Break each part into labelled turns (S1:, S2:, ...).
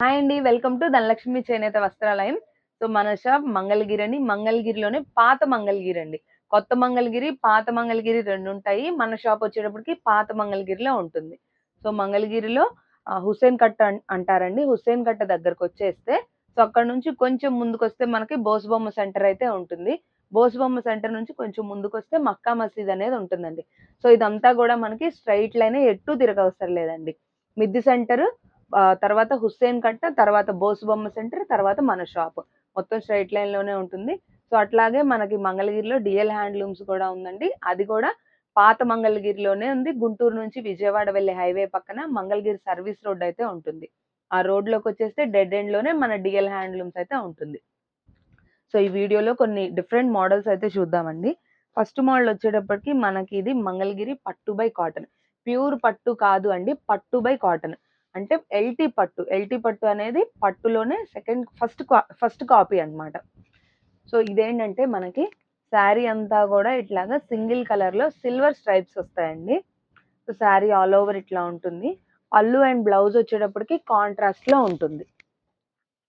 S1: Hi అండి welcome to Dhanalakshmi చేనేత వస్త్రాలయం సో మన షాప్ మంగళగిరి అని మంగళగిరిలోనే పాత మంగళగిరి అండి. కొత్త మంగళగిరి పాత మంగళగిరి రెండు ఉంటాయి మన షాప్ వచ్చేటప్పటికి పాత మంగళగిరిలో ఉంటుంది. సో మంగళగిరిలో హుస్సేన్ కట్ట అంటారండి. హుస్సేన్ కట్ట దగ్గరకు వచ్చేస్తే సో అక్కడ నుంచి కొంచెం ముందుకు వస్తే మనకి బోసుబొమ్మ సెంటర్ అయితే ఉంటుంది. బోసుబొమ్మ సెంటర్ నుంచి కొంచెం ముందుకు వస్తే మక్కా మసీద్ అనేది ఉంటుందండి. సో ఇదంతా కూడా మనకి స్ట్రైట్ లైన్ ఎటు తిరగవసరం లేదండి. మిద్ది సెంటర్ తర్వాత హుస్సేన్ కట్ట తర్వాత బోసుబొమ్మ సెంటర్ తర్వాత మన షాప్. మొత్తం స్ట్రైట్ లైన్లోనే ఉంటుంది. సో అట్లాగే మనకి మంగళగిరిలో డిఎల్ హ్యాండ్లూమ్స్ కూడా ఉందండి. అది కూడా పాత మంగళగిరిలోనే ఉంది. గుంటూరు నుంచి విజయవాడ వెళ్ళే హైవే పక్కన మంగళగిరి సర్వీస్ రోడ్ అయితే ఉంటుంది. ఆ రోడ్లోకి వచ్చేస్తే డెడ్ ఎండ్లోనే మన డిఎల్ హ్యాండ్లూమ్స్ అయితే ఉంటుంది. సో ఈ వీడియోలో కొన్ని డిఫరెంట్ మోడల్స్ అయితే చూద్దామండి. ఫస్ట్ మోడల్ వచ్చేటప్పటికి మనకి ఇది మంగళగిరి పట్టు బై కాటన్. ప్యూర్ పట్టు కాదు అండి పట్టు బై కాటన్. అంటే ఎల్టీ పట్టు. ఎల్టీ పట్టు అనేది పట్టులోనే సెకండ్ ఫస్ట్ ఫస్ట్ కాపీ అన్నమాట. సో ఇదేంటంటే మనకి శారీ అంతా కూడా ఇట్లాగా సింగిల్ కలర్లో సిల్వర్ స్ట్రైప్స్ వస్తాయండి. సో శారీ ఆల్ ఓవర్ ఇట్లా ఉంటుంది. పళ్ళు అండ్ బ్లౌజ్ వచ్చేటప్పటికి కాంట్రాస్ట్లో ఉంటుంది.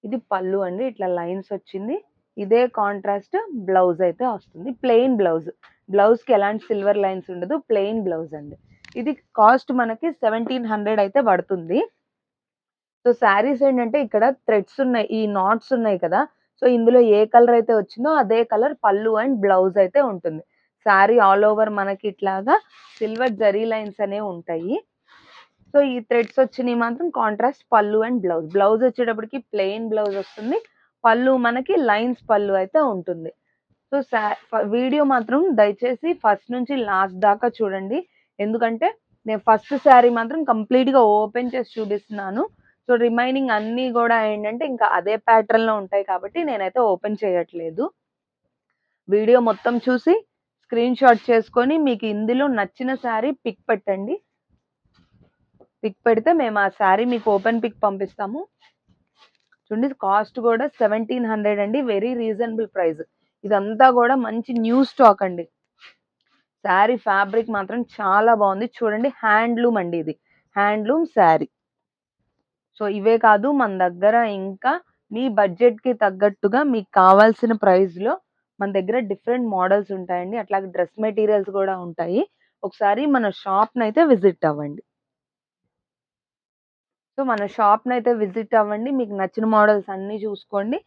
S1: ఇది పళ్ళు అండి. ఇట్లా లైన్స్ వచ్చింది. ఇదే కాంట్రాస్ట్ బ్లౌజ్ అయితే వస్తుంది. ప్లెయిన్ బ్లౌజ్ బ్లౌజ్కి ఎలాంటి సిల్వర్ లైన్స్ ఉండదు. ప్లెయిన్ బ్లౌజ్ అండి. ఇది కాస్ట్ మనకి సెవెంటీన్ హండ్రెడ్ అయితే పడుతుంది. సో శారీస్ ఏంటంటే ఇక్కడ థ్రెడ్స్ ఉన్నాయి ఈ నాట్స్ ఉన్నాయి కదా. సో ఇందులో ఏ కలర్ అయితే వచ్చిందో అదే కలర్ పళ్ళు అండ్ బ్లౌజ్ అయితే ఉంటుంది. శారీ ఆల్ ఓవర్ మనకి ఇట్లాగా సిల్వర్ జరీ లైన్స్ అనేవి ఉంటాయి. సో ఈ థ్రెడ్స్ వచ్చినవి మాత్రం కాంట్రాస్ట్ పళ్ళు అండ్ బ్లౌజ్. బ్లౌజ్ వచ్చేటప్పటికి ప్లెయిన్ బ్లౌజ్ వస్తుంది. పళ్ళు మనకి లైన్స్ పళ్ళు అయితే ఉంటుంది. సో వీడియో మాత్రం దయచేసి ఫస్ట్ నుంచి లాస్ట్ దాకా చూడండి. ఎందుకంటే నేను ఫస్ట్ శారీ మాత్రం కంప్లీట్గా ఓపెన్ చేసి చూపిస్తున్నాను. సో రిమైనింగ్ అన్నీ కూడా ఏంటంటే ఇంకా అదే ప్యాటర్న్లో ఉంటాయి కాబట్టి నేనైతే ఓపెన్ చేయట్లేదు. వీడియో మొత్తం చూసి స్క్రీన్ షాట్ చేసుకొని మీకు ఇందులో నచ్చిన శారీ పిక్ పెట్టండి. పిక్ పెడితే మేము ఆ శారీ మీకు ఓపెన్ పిక్ పంపిస్తాము. చూడండి కాస్ట్ కూడా సెవెంటీన్ హండ్రెడ్ అండి. Very reasonable price. ఇదంతా కూడా మంచి న్యూ స్టాక్ అండి. శారీ ఫ్యాబ్రిక్ మాత్రం చాలా బాగుంది. చూడండి హ్యాండ్లూమ్ అండి ఇది. హ్యాండ్లూమ్ శారీ. సో ఇవే కాదు మన దగ్గర ఇంకా మీ బడ్జెట్కి తగ్గట్టుగా మీకు కావాల్సిన ప్రైస్లో మన దగ్గర డిఫరెంట్ మోడల్స్ ఉంటాయండి. అట్లాగే డ్రెస్ మెటీరియల్స్ కూడా ఉంటాయి. ఒకసారి మన షాప్ని అయితే విజిట్ అవ్వండి. సో మన షాప్ని అయితే విజిట్ అవ్వండి. మీకు నచ్చిన మోడల్స్ అన్నీ చూసుకోండి.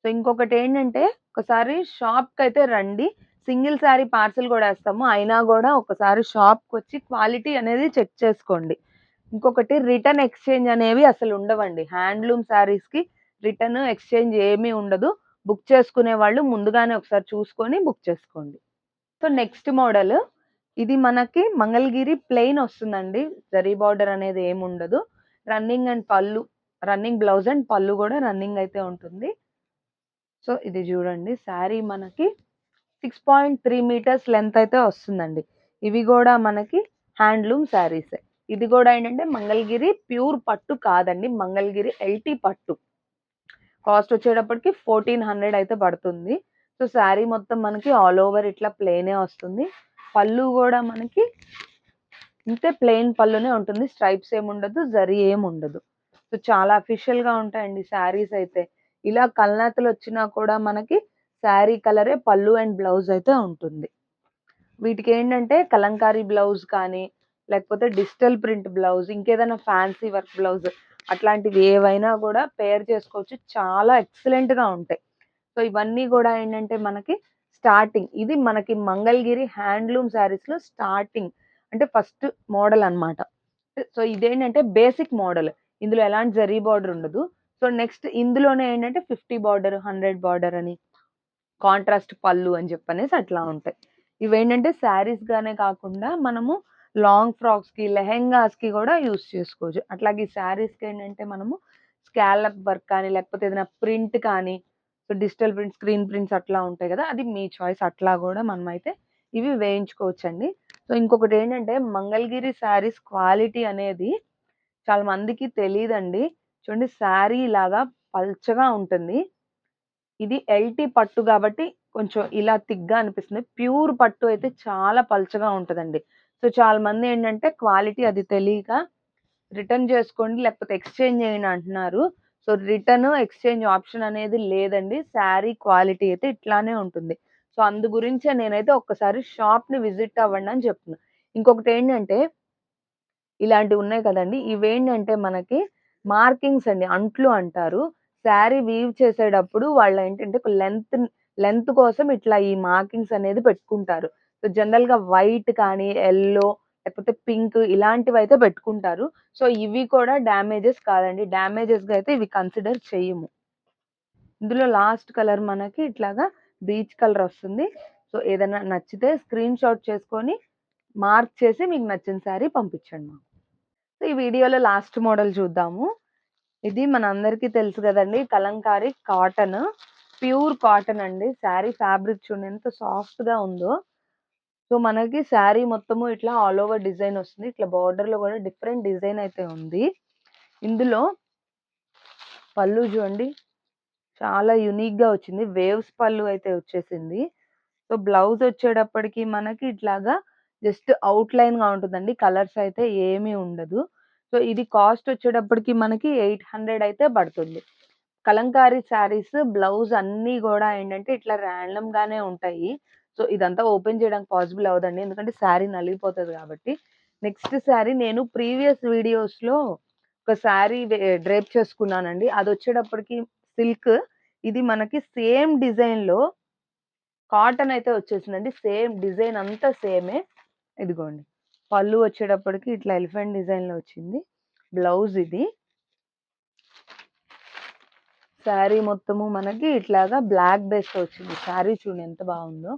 S1: సో ఇంకొకటి ఏంటంటే ఒకసారి షాప్కి అయితే రండి. సింగిల్ శారీ పార్సల్ కూడా వేస్తాము. అయినా కూడా ఒకసారి షాప్కి వచ్చి క్వాలిటీ అనేది చెక్ చేసుకోండి. ఇంకొకటి రిటర్న్ ఎక్స్చేంజ్ అనేవి అసలు ఉండవండి. హ్యాండ్లూమ్ శారీస్కి రిటర్న్ ఎక్స్చేంజ్ ఏమీ ఉండదు. బుక్ చేసుకునే వాళ్ళు ముందుగానే ఒకసారి చూసుకొని బుక్ చేసుకోండి. So next model. ఇది మనకి మంగళగిరి ప్లెయిన్ వస్తుందండి. జరీ బార్డర్ అనేది ఏమి ఉండదు. రన్నింగ్ అండ్ పళ్ళు రన్నింగ్ బ్లౌజ్ అండ్ పళ్ళు కూడా రన్నింగ్ అయితే ఉంటుంది. సో ఇది చూడండి. శారీ మనకి six point three metres length అయితే వస్తుందండి. ఇవి కూడా మనకి హ్యాండ్లూమ్ శారీసే. ఇది కూడా ఏంటంటే మంగళగిరి ప్యూర్ పట్టు కాదండి మంగళగిరి ఎల్టీ పట్టు. కాస్ట్ వచ్చేటప్పటికి ఫోర్టీన్ హండ్రెడ్ అయితే పడుతుంది. సో శారీ మొత్తం మనకి ఆల్ ఓవర్ ఇట్లా ప్లేనే వస్తుంది. పళ్ళు కూడా మనకి ఇంతే ప్లెయిన్ పళ్ళునే ఉంటుంది. స్ట్రైప్స్ ఏమి ఉండదు జరీ ఏమి ఉండదు. సో చాలా అఫీషియల్గా ఉంటాయండి శారీస్ అయితే. ఇలా కల్నాతలు వచ్చినా కూడా మనకి శారీ కలరే పళ్ళు అండ్ బ్లౌజ్ అయితే ఉంటుంది. వీటికి ఏంటంటే కలంకారీ బ్లౌజ్ కానీ లేకపోతే డిజిటల్ ప్రింట్ బ్లౌజ్ ఇంకేదైనా ఫ్యాన్సీ వర్క్ బ్లౌజ్ అట్లాంటివి ఏవైనా కూడా పేర్ చేసుకోవచ్చు. చాలా ఎక్సలెంట్గా ఉంటాయి. సో ఇవన్నీ కూడా ఏంటంటే మనకి స్టార్టింగ్. ఇది మనకి మంగళగిరి హ్యాండ్లూమ్ శారీస్లో స్టార్టింగ్. అంటే ఫస్ట్ మోడల్ అన్నమాట. సో ఇదేంటంటే బేసిక్ మోడల్. ఇందులో ఎలాంటి జరీ బార్డర్ ఉండదు. సో నెక్స్ట్ ఇందులోనే ఏంటంటే ఫిఫ్టీ బార్డర్ హండ్రెడ్ బార్డర్ అని కాంట్రాస్ట్ పళ్ళు అని చెప్పనేసి అట్లా ఉంటాయి. ఇవేంటంటే శారీస్గానే కాకుండా మనము లాంగ్ ఫ్రాక్స్కి లెహెంగాస్కి కూడా యూస్ చేసుకోవచ్చు. అట్లాగే ఈ శారీస్కి ఏంటంటే మనము స్కాలప్ వర్క్ కానీ లేకపోతే ఏదైనా ప్రింట్ కానీ so digital print screen prints అట్లా ఉంటాయి కదా అది మీ చాయిస్. అట్లా కూడా మనం అయితే ఇవి వేయించుకోవచ్చండి. సో ఇంకొకటి ఏంటంటే మంగళగిరి శారీస్ క్వాలిటీ అనేది చాలా మందికి తెలియదండి చూడండి శారీ లాగా పల్చగా ఉంటుంది. ఇది ఎల్టీ పట్టు కాబట్టి కొంచెం ఇలా తిగ్గా అనిపిస్తుంది. ప్యూర్ పట్టు అయితే చాలా పల్చగా ఉంటుందండి. సో చాలా మంది ఏంటంటే క్వాలిటీ అది తెలియక రిటర్న్ చేసుకోండి లేకపోతే ఎక్స్చేంజ్ చేయండి అంటున్నారు. సో రిటర్న్ ఎక్స్చేంజ్ ఆప్షన్ అనేది లేదండి. శారీ క్వాలిటీ అయితే ఇట్లానే ఉంటుంది. సో అందు గురించే నేనైతే ఒక్కసారి షాప్ని విజిట్ అవ్వండి అని చెప్తున్నా. ఇంకొకటి ఏంటంటే ఇలాంటివి ఉన్నాయి కదండి. ఇవేంటంటే మనకి మార్కింగ్స్ అండి అంట్లు అంటారు. శారీ వీవ్ చేసేటప్పుడు వాళ్ళు ఏంటంటే లెంత్ లెంత్ కోసం ఇట్లా ఈ మార్కింగ్స్ అనేది పెట్టుకుంటారు. సో జనరల్గా వైట్ కానీ ఎల్లో లేకపోతే పింక్ ఇలాంటివి అయితే పెట్టుకుంటారు. సో ఇవి కూడా డ్యామేజెస్ కాదండి. డ్యామేజెస్గా అయితే ఇవి కన్సిడర్ చేయము. ఇందులో లాస్ట్ కలర్ మనకి ఇట్లాగా బీచ్ కలర్ వస్తుంది. సో ఏదైనా నచ్చితే స్క్రీన్ షాట్ చేసుకొని మార్క్ చేసి మీకు నచ్చిన శారీ పంపించండి మాకు. సో ఈ వీడియోలో లాస్ట్ మోడల్ చూద్దాము. ఇది మన అందరికీ తెలుసు కదండి కలంకారీ కాటన్. ప్యూర్ కాటన్ అండి. శారీ ఫ్యాబ్రిక్ చూడండి ఎంత సాఫ్ట్గా ఉందో. సో మనకి శారీ మొత్తము ఇట్లా ఆల్ ఓవర్ డిజైన్ వస్తుంది. ఇట్లా బార్డర్లో కూడా డిఫరెంట్ డిజైన్ అయితే ఉంది. ఇందులో పళ్ళు చూడండి. చాలా యునిక్గా వచ్చింది. వేవ్స్ పళ్ళు అయితే వచ్చేసింది. సో బ్లౌజ్ వచ్చేటప్పటికి మనకి ఇట్లాగా జస్ట్ అవుట్ ఉంటుందండి. కలర్స్ అయితే ఏమీ ఉండదు. సో ఇది కాస్ట్ వచ్చేటప్పటికి మనకి ఎయిట్ హండ్రెడ్ అయితే పడుతుంది. కలంకారీ శారీస్ బ్లౌజ్ అన్నీ కూడా ఏంటంటే ఇట్లా ర్యాండమ్ గానే ఉంటాయి. సో ఇదంతా ఓపెన్ చేయడానికి పాసిబుల్ అవ్వదండి. ఎందుకంటే శారీ నలిగిపోతుంది కాబట్టి. నెక్స్ట్ శారీ నేను ప్రీవియస్ వీడియోస్లో ఒక శారీ డ్రేప్ చేసుకున్నానండి. అది వచ్చేటప్పటికి సిల్క్. ఇది మనకి సేమ్ డిజైన్లో కాటన్ అయితే వచ్చేసిందండి. సేమ్ డిజైన్ అంతా సేమే. ఇదిగోండి. పళ్ళు వచ్చేటప్పటికి ఇట్లా ఎలిఫెంట్ డిజైన్లో వచ్చింది. బ్లౌజ్ ఇది. శారీ మొత్తము మనకి ఇట్లాగా బ్లాక్ బేస్తో వచ్చింది. శారీ చూడండి ఎంత బాగుందో.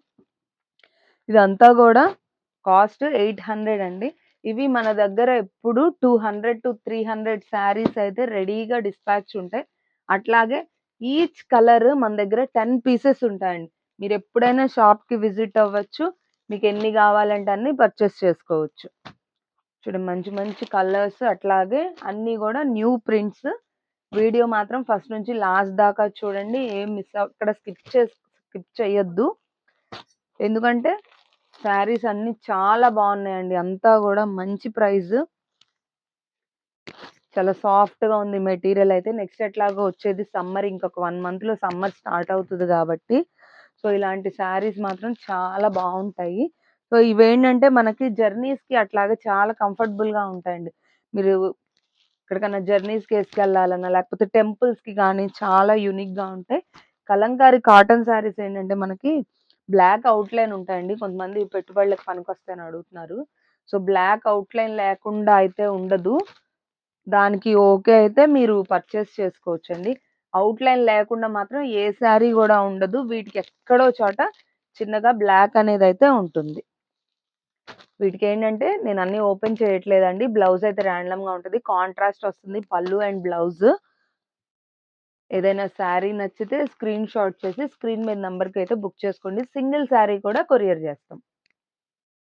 S1: ఇదంతా కూడా కాస్ట్ ఎయిట్ హండ్రెడ్ అండి. ఇవి మన దగ్గర ఎప్పుడు two hundred to three hundred saris అయితే రెడీగా డిస్పాచ్ ఉంటాయి. అట్లాగే ఈచ్ కలర్ మన దగ్గర టెన్ పీసెస్ ఉంటాయండి. మీరు ఎప్పుడైనా షాప్కి విజిట్ అవ్వచ్చు. మీకు ఎన్ని కావాలంటే అన్ని పర్చేస్ చేసుకోవచ్చు. చూడండి మంచి మంచి కలర్స్ అట్లాగే అన్నీ కూడా న్యూ ప్రింట్స్. వీడియో మాత్రం ఫస్ట్ నుంచి లాస్ట్ దాకా చూడండి. ఏం మిస్ అక్కడ స్కిప్ చే స్కిప్ చేయొద్దు. ఎందుకంటే శారీస్ అన్ని చాలా బాగున్నాయండి. అంతా కూడా మంచి ప్రైస్. చాలా సాఫ్ట్గా ఉంది మెటీరియల్ అయితే. నెక్స్ట్ ఎట్లాగో వచ్చేది సమ్మర్. ఇంకొక వన్ మంత్లో సమ్మర్ స్టార్ట్ అవుతుంది కాబట్టి. సో ఇలాంటి శారీస్ మాత్రం చాలా బాగుంటాయి. సో ఇవేంటంటే మనకి జర్నీస్కి అట్లాగే చాలా కంఫర్టబుల్గా ఉంటాయండి. మీరు ఎక్కడికైనా జర్నీస్కి వేసుకెళ్ళాలన్నా లేకపోతే టెంపుల్స్కి కానీ చాలా యూనిక్గా ఉంటాయి. కలంకారీ కాటన్ శారీస్ ఏంటంటే మనకి బ్లాక్ అవుట్ లైన్ ఉంటాయండి. కొంతమంది పెట్టుబడులకు పనికొస్తాయని అడుగుతున్నారు. సో బ్లాక్ అవుట్ లైన్ లేకుండా అయితే ఉండదు. దానికి ఓకే అయితే మీరు పర్చేస్ చేసుకోవచ్చండి. అవుట్ లైన్ లేకుండా మాత్రం ఏ శారీ కూడా ఉండదు. వీటికి ఎక్కడో చోట చిన్నగా బ్లాక్ అనేది అయితే ఉంటుంది. వీటికి ఏంటంటే నేను అన్ని ఓపెన్ చేయట్లేదండి. బ్లౌజ్ అయితే ర్యాండమ్గా ఉంటుంది. కాంట్రాస్ట్ వస్తుంది. పళ్ళు అండ్ బ్లౌజ్. ఏదైనా శారీ నచ్చితే స్క్రీన్ షాట్ చేసి స్క్రీన్ మీద నంబర్కి అయితే బుక్ చేసుకోండి. సింగిల్ శారీ కూడా కొరియర్ చేస్తాం.